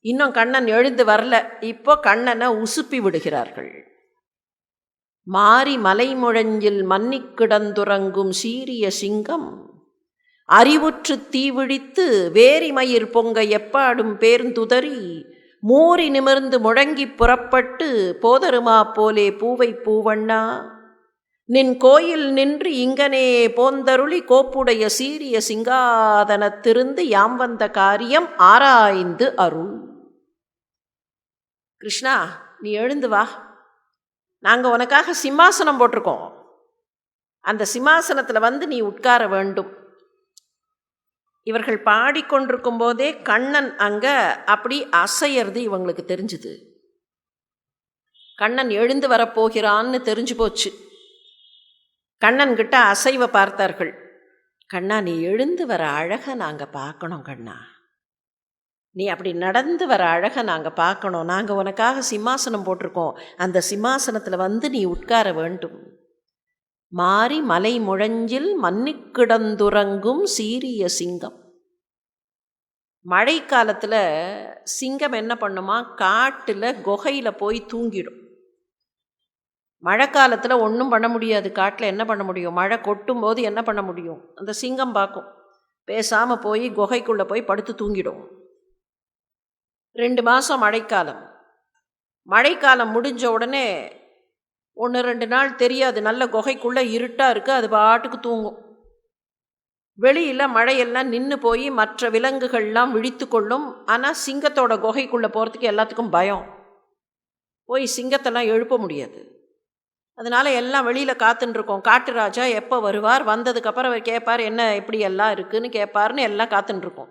இன்னும் கண்ணன் எழுந்து வரல. இப்போ கண்ணனை உசுப்பி விடுகிறார்கள். மாறி மலைமுழஞ்சில் மன்னிக் கிடந்துறங்கும் சீரிய சிங்கம். அறிவுற்று தீவிழித்து வேரிமயிர் பொங்க எப்பாடும் பேர்ந்துதறி மூறி நிமிர்ந்து முழங்கி புறப்பட்டு போதருமா போலே பூவை பூவண்ணா. நின் கோயில் நின்று இங்கனே போந்தருளி கோப்புடைய சீரிய சிங்காதனத்திருந்து யாம் வந்த காரியம் ஆராய்ந்து அருள். கிருஷ்ணா நீ எழுந்து வா. நாங்கள் உனக்காக சிம்மாசனம் போட்டிருக்கோம். அந்த சிம்மாசனத்தில் வந்து நீ உட்கார வேண்டும். இவர்கள் பாடிக்கொண்டிருக்கும் போதே கண்ணன் அங்கே அப்படி அசையறது இவங்களுக்கு தெரிஞ்சுது. கண்ணன் எழுந்து வரப்போகிறான்னு தெரிஞ்சு போச்சு. கண்ணன் கிட்ட அசைவை பார்த்தார்கள். கண்ணா நீ எழுந்து வர அழகை நாங்கள் பார்க்கணும் கண்ணா. நீ அப்படி நடந்து வர அழகை நாங்கள் பார்க்கணும். நாங்கள் உனக்காக சிம்மாசனம் போட்டிருக்கோம். அந்த சிம்மாசனத்தில் வந்து நீ உட்கார வேண்டும். மாறி மலை முழஞ்சில் மன்னிக்கிடந்துறங்கும் சீரிய சிங்கம். மழை காலத்தில் சிங்கம் என்ன பண்ணுமா? காட்டில் குகையில் போய் தூங்கிடும். மழை காலத்தில் ஒன்றும் பண்ண முடியாது. காட்டில் என்ன பண்ண முடியும்? மழை கொட்டும் போது என்ன பண்ண முடியும்? அந்த சிங்கம் பார்க்கும். பேசாமல் போய் குகைக்குள்ளே போய் படுத்து தூங்கிடும். ரெண்டு மாதம் மழைக்காலம். மழைக்காலம் முடிஞ்ச உடனே ஒன்று ரெண்டு நாள் தெரியாது. நல்ல குகைக்குள்ளே இருட்டாக இருக்குது அது பாட்டுக்கு தூங்கும். வெளியில் மழையெல்லாம் நின்று போய் மற்ற விலங்குகள்லாம் விழித்து கொள்ளும். ஆனால் சிங்கத்தோட குகைக்குள்ளே போகிறதுக்கு எல்லாத்துக்கும் பயம். போய் சிங்கத்தெல்லாம் எழுப்ப முடியாது. அதனால் எல்லாம் வெளியில் காத்துட்டுருக்கோம் காட்டு ராஜா எப்போ வருவார்? வந்ததுக்கப்புறம் அவர் கேட்பார் என்ன எப்படி எல்லாம் இருக்குன்னு? கேட்பார்னு எல்லாம் காத்துட்டுருக்கோம்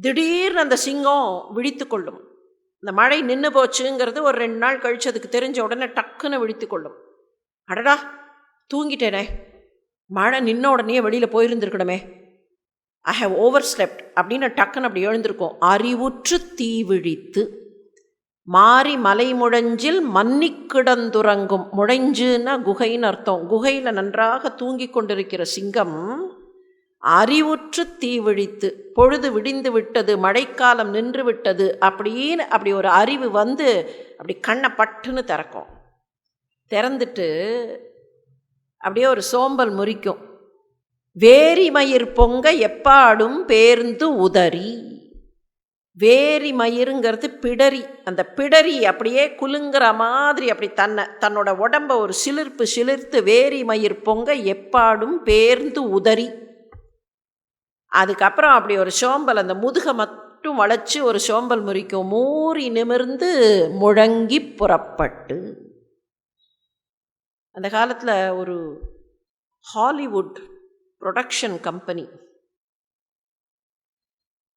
திடீர்னு அந்த சிங்கம் விழித்து கொள்ளும். இந்த மழை நின்று போச்சுங்கிறது ஒரு ரெண்டு நாள் கழிச்சு அதுக்கு தெரிஞ்ச உடனே டக்குன்னு விழித்து கொள்ளும். அடடா தூங்கிட்டேனே. மழை நின்ன உடனே வெளியில் போயிருந்துருக்கணுமே. ஐ ஹவ் ஓவர் ஸ்லெப்ட் அப்படின்னு டக்குன்னு அப்படி எழுந்திருக்கும். அறிவுற்று தீ விழித்து மாறி மலை முழஞ்சில் மன்னிக் கிடந்துறங்கும். முழைஞ்சுன்னா குகைன்னு அர்த்தம். குகையில் நன்றாக தூங்கி கொண்டிருக்கிற சிங்கம் அறிவுற்று தீ விழித்து பொழுது விடிந்து விட்டது மழைக்காலம் நின்று விட்டது அப்படின்னு அப்படி ஒரு அறிவு வந்து அப்படி கண்ணை பட்டுன்னு திறக்கும். திறந்துட்டு அப்படியே ஒரு சோம்பல் முறிக்கும். வேரி மயிர் பொங்க எப்பாடும் பேர்ந்து உதறி. வேரி மயிருங்கிறது பிடரி. அந்த பிடரி அப்படியே குலுங்குற மாதிரி அப்படி தன்னை தன்னோட உடம்ப ஒரு சிலிர்ப்பு சிலிர்த்து வேரி மயிர் பொங்க எப்பாடும் பேர்ந்து உதறி. அதுக்கப்புறம் அப்படி ஒரு சோம்பல் அந்த முதுகை மட்டும் வளைச்சி ஒரு சோம்பல் முறிக்கும். மூறி நிமிர்ந்து முழங்கி புறப்பட்டு. அந்த காலத்தில் ஒரு ஹாலிவுட் ப்ரொடக்ஷன் கம்பெனி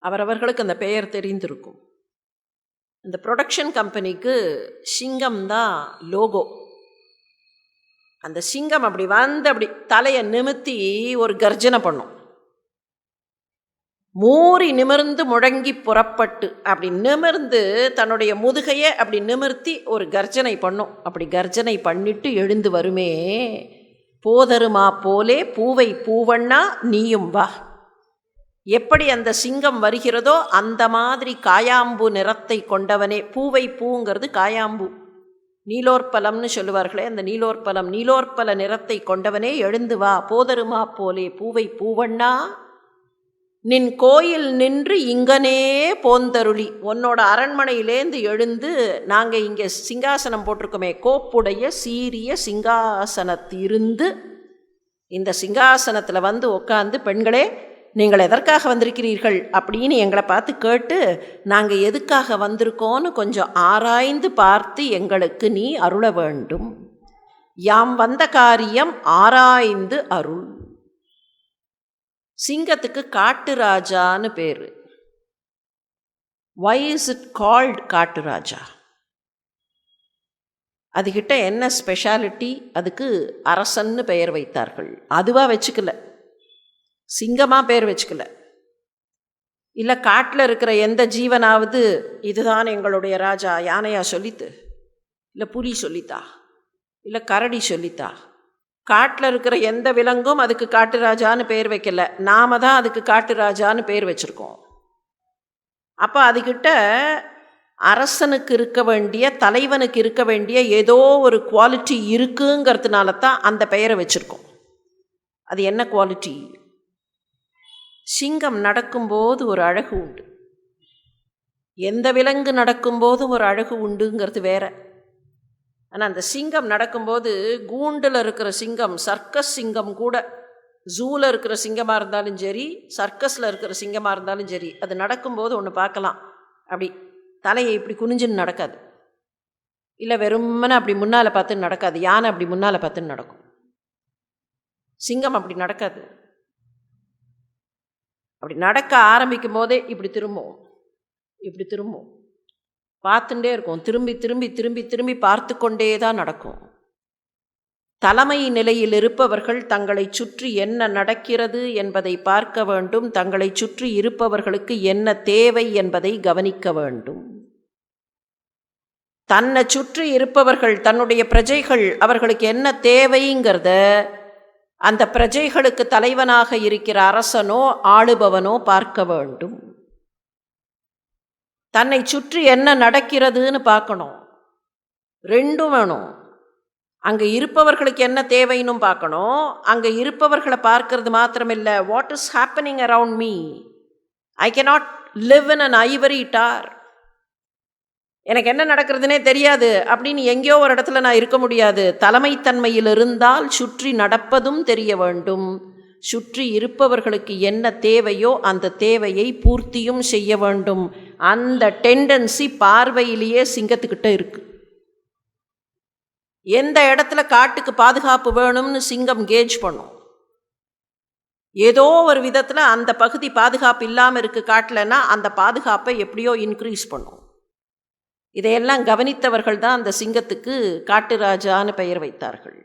அவரவர்களுக்கு அந்த பெயர் தெரிந்திருக்கும். அந்த ப்ரொடக்ஷன் கம்பெனிக்கு சிங்கம் தான் லோகோ அந்த சிங்கம் அப்படி வந்து அப்படி தலையை நிமித்தி ஒரு கர்ஜனை பண்ணும். மூறி நிமிர்ந்து முழங்கி புறப்பட்டு அப்படி நிமிர்ந்து தன்னுடைய முதுகையை அப்படி நிமிர்த்தி ஒரு கர்ஜனை பண்ணும். அப்படி கர்ஜனை பண்ணிட்டு எழுந்து வருமே. போதருமா போலே பூவை பூவண்ணா நீயும் வா. எப்படி அந்த சிங்கம் வருகிறதோ அந்த மாதிரி காயாம்பு நிறத்தை கொண்டவனே. பூவை பூங்கிறது காயாம்பு. நீலோற்பலம்னு சொல்லுவார்களே அந்த நீலோற்பலம் நீலோற்பல நிறத்தை கொண்டவனே எழுந்து வா. போதருமா போலே பூவை பூவண்ணா நின் கோயில் நின்று இங்கனே போந்தருளி. உன்னோட அரண்மனையிலேந்து எழுந்து நாங்கள் இங்கே சிங்காசனம் போட்டிருக்கோமே கோப்புடைய சீரிய சிங்காசனத்திருந்து இந்த சிங்காசனத்தில் வந்து உட்காந்து பெண்களே நீங்கள் எதற்காக வந்திருக்கிறீர்கள் அப்படின்னு எங்களை பார்த்து கேட்டு நாங்கள் எதுக்காக வந்திருக்கோன்னு கொஞ்சம் ஆராய்ந்து பார்த்து எங்களுக்கு நீ அருள வேண்டும். யாம் வந்த காரியம் ஆராய்ந்து அருள். சிங்கத்துக்கு காட்டு ராஜான்னு பேர். வை இஸ் இட் கால்ட் காட்டு ராஜா அதுகிட்ட என்ன ஸ்பெஷாலிட்டி அதுக்கு அரசன்னு பெயர் வைத்தார்கள். அதுவாக வச்சுக்கல. சிங்கமாக பேர் வச்சுக்கல. இல்லை காட்டில் இருக்கிற எந்த ஜீவனாவது இதுதான் எங்களுடைய ராஜா யானையா சொல்லித்து? இல்லை புலி சொல்லித்தா? இல்லை கரடி சொல்லித்தா? காட்டில் இருக்கிற எந்த விலங்கும் அதுக்கு காட்டு ராஜான்னு பேர் வைக்கல. நாம தான் அதுக்கு காட்டு ராஜான்னு பேர் வச்சுருக்கோம். அப்போ அதுக்கிட்ட அரசனுக்கு இருக்க வேண்டிய தலைவனுக்கு இருக்க வேண்டிய ஏதோ ஒரு குவாலிட்டி இருக்குங்கிறதுனால தான் அந்த பெயரை வச்சுருக்கோம். அது என்ன குவாலிட்டி சிங்கம் நடக்கும்போது ஒரு அழகு உண்டு. எந்த விலங்கு நடக்கும்போதும் ஒரு அழகு உண்டுங்கிறது வேற. ஆனால் அந்த சிங்கம் நடக்கும்போது கூண்டில் இருக்கிற சிங்கம் சர்க்கஸ் சிங்கம் கூட ஜூவில் இருக்கிற சிங்கமாக இருந்தாலும் சரி சர்க்கஸில் இருக்கிற சிங்கமாக இருந்தாலும் சரி அது நடக்கும்போது ஒன்று பார்க்கலாம். அப்படி தலையை இப்படி குனிஞ்சுன்னு நடக்காது. இல்லை வெறுமனை அப்படி முன்னால் பார்த்து நடக்காது. யானை அப்படி முன்னால் பார்த்துன்னு நடக்கும். சிங்கம் அப்படி நடக்காது. அப்படி நடக்க ஆரம்பிக்கும் போதே இப்படி திரும்பும். இப்படி திரும்பும். பார்த்துட்டே இருக்கும். திரும்பி திரும்பி திரும்பி திரும்பி பார்த்து கொண்டே தான் நடக்கும். தலைமை நிலையில் இருப்பவர்கள் தங்களை சுற்றி என்ன நடக்கிறது என்பதை பார்க்க வேண்டும். தங்களை சுற்றி இருப்பவர்களுக்கு என்ன தேவை என்பதை கவனிக்க வேண்டும். தன்னை சுற்றி இருப்பவர்கள் தன்னுடைய பிரஜைகள் அவர்களுக்கு என்ன தேவைங்கிறத அந்த பிரஜைகளுக்கு தலைவனாக இருக்கிற அரசனோ ஆளுபவனோ பார்க்க வேண்டும். தன்னை சுற்றி என்ன நடக்கிறதுன்னு பார்க்கணும். ரெண்டும் வேணும். அங்கே இருப்பவர்களுக்கு என்ன தேவைன்னு பார்க்கணும். அங்கே இருப்பவர்களை பார்க்கறது மாத்திரமில்லை. What is happening around me I cannot live in an ivory tower எனக்கு என்ன நடக்கிறதுனே தெரியாது. அப்படின்னு எங்கேயோ ஒரு இடத்துல நான் இருக்க முடியாது. தலைமைத்தன்மையில் இருந்தால் சுற்றி நடப்பதும் தெரிய வேண்டும். சுற்றி இருப்பவர்களுக்கு என்ன தேவையோ அந்த தேவையை பூர்த்தியும் செய்ய வேண்டும். அந்த டெண்டன்சி பார்வையிலேயே சிங்கத்துக்கிட்ட இருக்கு. எந்த இடத்துல காட்டுக்கு பாதுகாப்பு வேணும்னு சிங்கம் கேஜ் பண்ணும். ஏதோ ஒரு விதத்தில் அந்த பகுதி பாதுகாப்பு இல்லாமல் இருக்குது காட்டலைன்னா அந்த பாதுகாப்பை எப்படியோ இன்க்ரீஸ் பண்ணும். இதையெல்லாம் கவனித்தவர்கள் தான் அந்த சிங்கத்துக்கு காட்டுராஜான்னு பெயர் வைத்தார்கள்.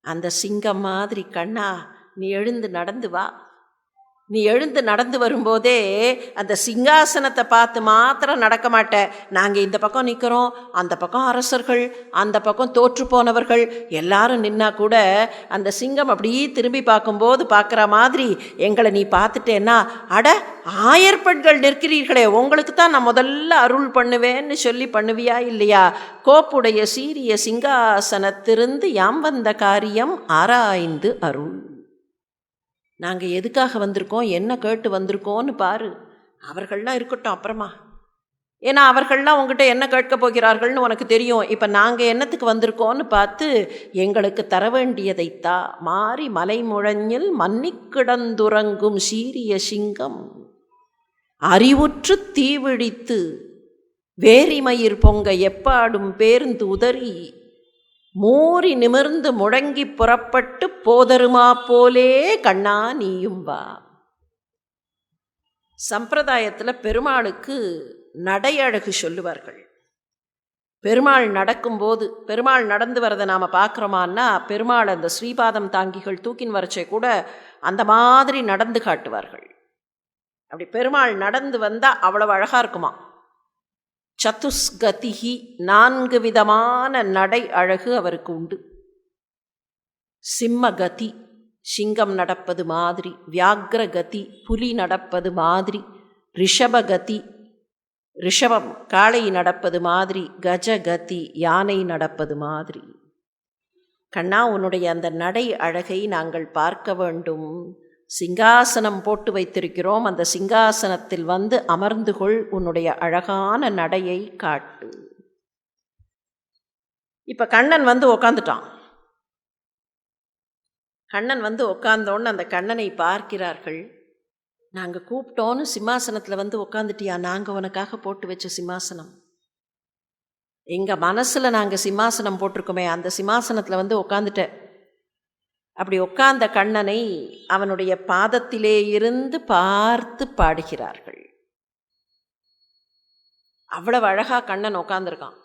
அந்த சிங்கம் மாதிரி கண்ணா நீ எழுந்து நடந்து வா. நீ எழுந்து நடந்து வரும்போதே அந்த சிங்காசனத்தை பார்த்து மாத்திரம் நடக்க மாட்ட. நாங்கள் இந்த பக்கம் நிற்கிறோம் அந்த பக்கம் அரசர்கள் அந்த பக்கம் தோற்று போனவர்கள் எல்லாரும் நின்னா கூட அந்த சிங்கம் அப்படியே திரும்பி பார்க்கும்போது பார்க்குற மாதிரி எங்களை நீ பார்த்துட்டேன்னா அட ஆயர்பெண்கள் நிற்கிறீர்களே உங்களுக்கு தான் நான் முதல்ல அருள் பண்ணுவேன்னு சொல்லி பண்ணுவியா இல்லையா? கோப்புடைய சீரிய சிங்காசனத்திருந்து யாம் வந்த காரியம் ஆராய்ந்து அருள். நாங்கள் எதுக்காக வந்திருக்கோம்? என்ன கேட்டு வந்திருக்கோன்னு பாரு. அவர்கள்லாம் இருக்கட்டும் அப்புறமா. ஏன்னா அவர்கள்லாம் உங்ககிட்ட என்ன கேட்க போகிறார்கள்னு உனக்கு தெரியும். இப்போ நாங்கள் என்னத்துக்கு வந்திருக்கோன்னு பார்த்து எங்களுக்கு தர வேண்டியதைத்தா மாறி மலை முழஞ்சில் மன்னிக்கிடந்துறங்கும் சீரிய சிங்கம். அறிவுற்று தீவிழித்து வேரிமயிர் பொங்க எப்பாடும் பேர்ந்து உதறி மூறி நிமிர்ந்து முழங்கி புறப்பட்டு போதருமா போலே கண்ணா நீயும் வா. சம்பிரதாயத்தில் பெருமாளுக்கு நடையழகு சொல்லுவார்கள். பெருமாள் நடக்கும்போது பெருமாள் நடந்து வரதை நாம் பார்க்குறோமான்னா பெருமாள் அந்த ஸ்ரீபாதம் தாங்கிகள் தூக்கின் வரச்சே கூட அந்த மாதிரி நடந்து காட்டுவார்கள். அப்படி பெருமாள் நடந்து வந்தால் அவ்வளவு அழகாக இருக்குமா? சதுஸ்கதிகி நான்கு விதமான நடை அழகு அவருக்கு உண்டு. சிம்மகதி சிங்கம் நடப்பது மாதிரி வியாக்ரகதி புலி நடப்பது மாதிரி ரிஷபகதி ரிஷபம் காளை நடப்பது மாதிரி கஜகதி யானை நடப்பது மாதிரி. கண்ணா உன்னுடைய அந்த நடை அழகை நாங்கள் பார்க்க வேண்டும். சிங்காசனம் போட்டு வைத்திருக்கிறோம். அந்த சிங்காசனத்தில் வந்து அமர்ந்து கொள் உன்னுடைய அழகான நடையை காட்டு. இப்போ கண்ணன் வந்து உக்காந்துட்டான். கண்ணன் வந்து உக்காந்தோன்னு அந்த கண்ணனை பார்க்கிறார்கள். நாங்கள் கூப்பிட்டோன்னு சிம்மாசனத்தில் வந்து உக்காந்துட்டியா? நாங்கள் உனக்காக போட்டு வச்ச சிம்மாசனம். எங்கள் மனசில் நாங்கள் சிம்மாசனம் போட்டிருக்கோமே அந்த சிம்மாசனத்தில் வந்து உக்காந்துட்ட அப்படி உட்கார்ந்த கண்ணனை அவனுடைய பாதத்திலே இருந்து பார்த்து பாடுகிறார்கள். அவ்வளவு அழகாக கண்ணன் உட்காந்துருக்கான்